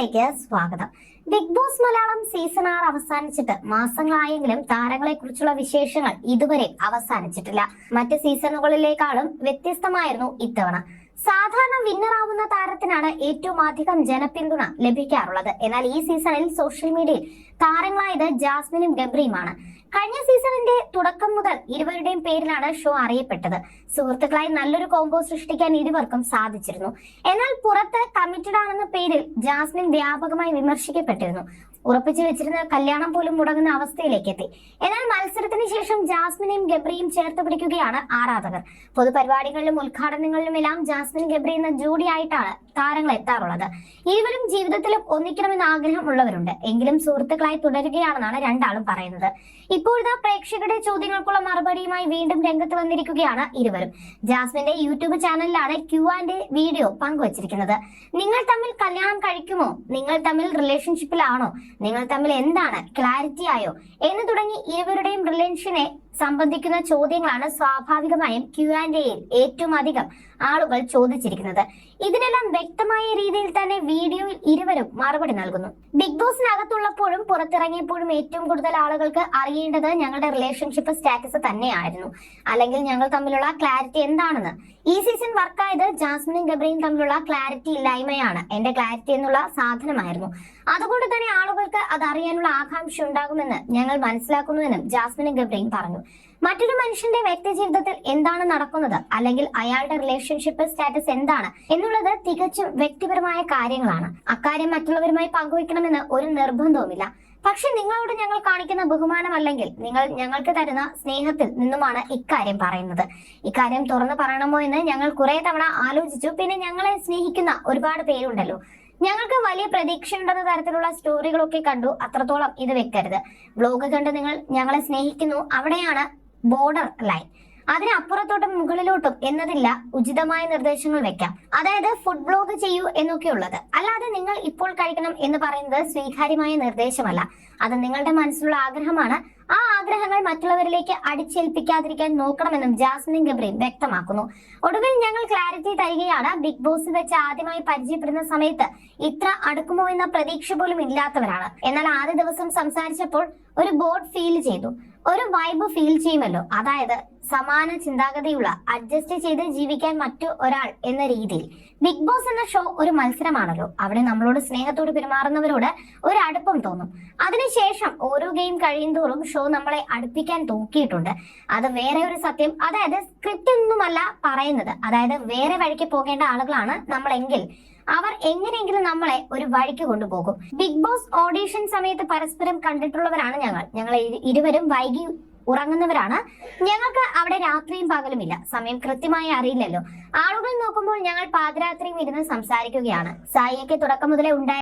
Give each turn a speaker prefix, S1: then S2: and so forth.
S1: ലേക്ക് സ്വാഗതം. Big boss Malayalam season ആറ് അവസാനിച്ചിട്ട് മാസങ്ങളായെങ്കിലും താരങ്ങളെ കുറിച്ചുള്ള വിശേഷങ്ങൾ ഇതുവരെ അവസാനിച്ചിട്ടില്ല. മറ്റ് സീസണുകളിലേക്കാളും വ്യത്യസ്തമായിരുന്നു ഇത്തവണ. സാധാരണ വിന്നർ ആവുന്ന താരത്തിനാണ് ഏറ്റവും അധികം ജനപിന്തുണ ലഭിക്കാറുള്ളത്. എന്നാൽ ഈ സീസണിൽ സോഷ്യൽ മീഡിയയിൽ താരങ്ങളായത് ജാസ്മിനും ഗബ്രിയുമാണ്. കഴിഞ്ഞ സീസണിന്റെ തുടക്കം മുതൽ ഇരുവരുടെയും പേരിലാണ് ഷോ അറിയപ്പെട്ടത്. സുഹൃത്തുക്കളായി നല്ലൊരു കോംബോ സൃഷ്ടിക്കാൻ ഇരുവർക്കും സാധിച്ചിരുന്നു. എന്നാൽ പുറത്ത് കമ്മിറ്റഡ് ആണെന്ന പേരിൽ ജാസ്മിൻ വ്യാപകമായി വിമർശിക്കപ്പെട്ടിരുന്നു. ഉറപ്പിച്ചു വെച്ചിരുന്ന കല്യാണം പോലും മുടങ്ങുന്ന അവസ്ഥയിലേക്ക് എത്തി. എന്നാൽ മത്സരത്തിന് ശേഷം ജാസ്മിനെയും ഗബ്രിയും ചേർത്ത് പിടിക്കുകയാണ് ആരാധകർ. പൊതുപരിപാടികളിലും ഉദ്ഘാടനങ്ങളിലുമെല്ലാം ജാസ്മിൻ ഗബ്രി എന്ന ജോഡിയായിട്ടാണ് താരങ്ങൾ എത്താറുള്ളത്. ഇരുവരും ജീവിതത്തിൽ ഒന്നിക്കണമെന്ന് ആഗ്രഹം ഉള്ളവരുണ്ട്. എങ്കിലും സുഹൃത്തുക്കളായി തുടരുകയാണെന്നാണ് രണ്ടാളും പറയുന്നത്. ഇപ്പോഴത്തെ പ്രേക്ഷകരുടെ ചോദ്യങ്ങൾക്കുള്ള മറുപടിയുമായി വീണ്ടും രംഗത്ത് വന്നിരിക്കുകയാണ് ഇരുവരും. ജാസ്മിന്റെ യൂട്യൂബ് ചാനലിലാണ് ക്യു ആൻഡ് വീഡിയോ പങ്കുവച്ചിരിക്കുന്നത്. നിങ്ങൾ തമ്മിൽ കല്യാണം കഴിക്കുമോ? നിങ്ങൾ തമ്മിൽ റിലേഷൻഷിപ്പിലാണോ? നിങ്ങൾ തമ്മിൽ എന്താണ് ക്ലാരിറ്റി ആയോ? എന്ന് തുടങ്ങി ഇരുവരുടെയും റിലേഷനെ സംബന്ധിക്കുന്ന ചോദ്യങ്ങളാണ് സ്വാഭാവികമായും ക്യു ആൻഡ് എയിൽ ഏറ്റവും അധികം ആളുകൾ ചോദിച്ചിരിക്കുന്നത്. ഇതിനെല്ലാം വ്യക്തമായ രീതിയിൽ തന്നെ വീഡിയോയിൽ ഇരുവരും മറുപടി നൽകുന്നു. ബിഗ് ബോസിനകത്തുള്ളപ്പോഴും പുറത്തിറങ്ങിയപ്പോഴും ഏറ്റവും കൂടുതൽ ആളുകൾക്ക് അറിയേണ്ടത് ഞങ്ങളുടെ റിലേഷൻഷിപ്പ് സ്റ്റാറ്റസ് തന്നെയായിരുന്നു. അല്ലെങ്കിൽ ഞങ്ങൾ തമ്മിലുള്ള ക്ലാരിറ്റി എന്താണെന്ന്. ഈ സീസൺ വർക്കായത് ജാസ്മിനും ഗബ്രിയും തമ്മിലുള്ള ക്ലാരിറ്റി ഇല്ലായ്മയാണ്. എന്റെ ക്ലാരിറ്റി എന്നുള്ള സാധനമായിരുന്നു. അതുകൊണ്ട് തന്നെ ആളുകൾക്ക് അത് അറിയാനുള്ള ആകാംക്ഷ ഉണ്ടാകുമെന്ന് ഞങ്ങൾ മനസ്സിലാക്കുന്നുവെന്നും ജാസ്മിൻ ഗബ്രീൻ പറഞ്ഞു. മറ്റൊരു മനുഷ്യന്റെ വ്യക്തി ജീവിതത്തിൽ എന്താണ് നടക്കുന്നത്? അല്ലെങ്കിൽ അയാളുടെ റിലേഷൻഷിപ്പ് സ്റ്റാറ്റസ് എന്താണ്? എന്നുള്ളത് തികച്ചും വ്യക്തിപരമായ കാര്യങ്ങളാണ്. അക്കാര്യം മറ്റുള്ളവരുമായി പങ്കുവയ്ക്കണമെന്ന് ഒരു നിർബന്ധവുമില്ല. പക്ഷെ നിങ്ങളോട് ഞങ്ങൾ കാണിക്കുന്ന ബഹുമാനം അല്ലെങ്കിൽ നിങ്ങൾ ഞങ്ങൾക്ക് തരുന്ന സ്നേഹത്തിൽ നിന്നുമാണ് ഇക്കാര്യം പറയുന്നത്. ഇക്കാര്യം തുറന്നു പറയണമോ എന്ന് ഞങ്ങൾ കുറെ തവണ ആലോചിച്ചു. പിന്നെ ഞങ്ങളെ സ്നേഹിക്കുന്ന ഒരുപാട് പേരുണ്ടല്ലോ. ഞങ്ങൾക്ക് വലിയ പ്രതീക്ഷ ഉണ്ടെന്ന തരത്തിലുള്ള സ്റ്റോറികളൊക്കെ കണ്ടു. അത്രത്തോളം ഇത് വെക്കരുത്. ബ്ലോഗ് കണ്ട് നിങ്ങൾ ഞങ്ങളെ സ്നേഹിക്കുന്നു. അവിടെയാണ് ബോർഡർ ലൈൻ. അതിനപ്പുറത്തോട്ടും മുകളിലോട്ടും എന്നതില്ല ഉചിതമായ നിർദ്ദേശങ്ങൾ വെക്കാം. അതായത് ഫുഡ് ബ്ലോഗ് ചെയ്യൂ എന്നൊക്കെ ഉള്ളത്. അല്ലാതെ നിങ്ങൾ ഇപ്പോൾ കഴിക്കണം എന്ന് പറയുന്നത് സ്വീകാര്യമായ നിർദ്ദേശമല്ല. അത് നിങ്ങളുടെ മനസ്സിലുള്ള ആഗ്രഹമാണ്. ആ ആഗ്രഹങ്ങൾ മറ്റുള്ളവരിലേക്ക് അടിച്ചേൽപ്പിക്കാതിരിക്കാൻ നോക്കണമെന്നും ജാസ്മിൻ ഗബ്രീൻ വ്യക്തമാക്കുന്നു. ഒടുവിൽ ഞങ്ങൾ ക്ലാരിറ്റി തരികയാണ്. ബിഗ് ബോസ് വെച്ച് ആദ്യമായി പരിചയപ്പെടുന്ന സമയത്ത് ഇത്ര അടുക്കുമോ എന്ന പ്രതീക്ഷ പോലും ഇല്ലാത്തവരാണ്. എന്നാൽ ആദ്യ ദിവസം സംസാരിച്ചപ്പോൾ ഒരു ബോർഡ് ഫീൽ ചെയ്തു. ഒരു വൈബ് ഫീൽ ചെയ്യുമല്ലോ. അതായത് സമാന ചിന്താഗതിയുള്ള അഡ്ജസ്റ്റ് ചെയ്ത് ജീവിക്കാൻ മറ്റു ഒരാൾ എന്ന രീതിയിൽ. ബിഗ് ബോസ് എന്ന ഷോ ഒരു മത്സരമാണല്ലോ. അവിടെ നമ്മളോട് സ്നേഹത്തോട് പെരുമാറുന്നവരോട് ഒരു അടുപ്പം തോന്നും. അതിനുശേഷം ഓരോ ഗെയിം കഴിയും തോറും ഷോ നമ്മളെ അടുപ്പിക്കാൻ നോക്കിയിട്ടുണ്ട് അത് വേറെ ഒരു സത്യം. അതായത് സ്ക്രിപ്റ്റ് ഒന്നുമല്ല പറയുന്നത്. അതായത് വേറെ വഴിക്ക് പോകേണ്ട ആളുകളാണ് നമ്മളെങ്കിൽ. അവർ എങ്ങനെയെങ്കിലും നമ്മളെ ഒരു വഴിക്ക് കൊണ്ടുപോകും. ബിഗ് ബോസ് ഓഡീഷൻ സമയത്ത് പരസ്പരം കണ്ടിട്ടുള്ളവരാണ് ഞങ്ങൾ. ഞങ്ങൾ ഇരുവരും വൈകി ഉറങ്ങുന്നവരാണ്. ഞങ്ങൾക്ക് അവിടെ രാത്രിയും പകലുമില്ല. സമയം കൃത്യമായി അറിയില്ലല്ലോ. ആളുകൾ നോക്കുമ്പോൾ ഞങ്ങൾ പാതിരാത്രിയും ഇരുന്ന് സംസാരിക്കുകയാണ്. സായിയൊക്കെ തുടക്കം മുതലേ ഉണ്ടായ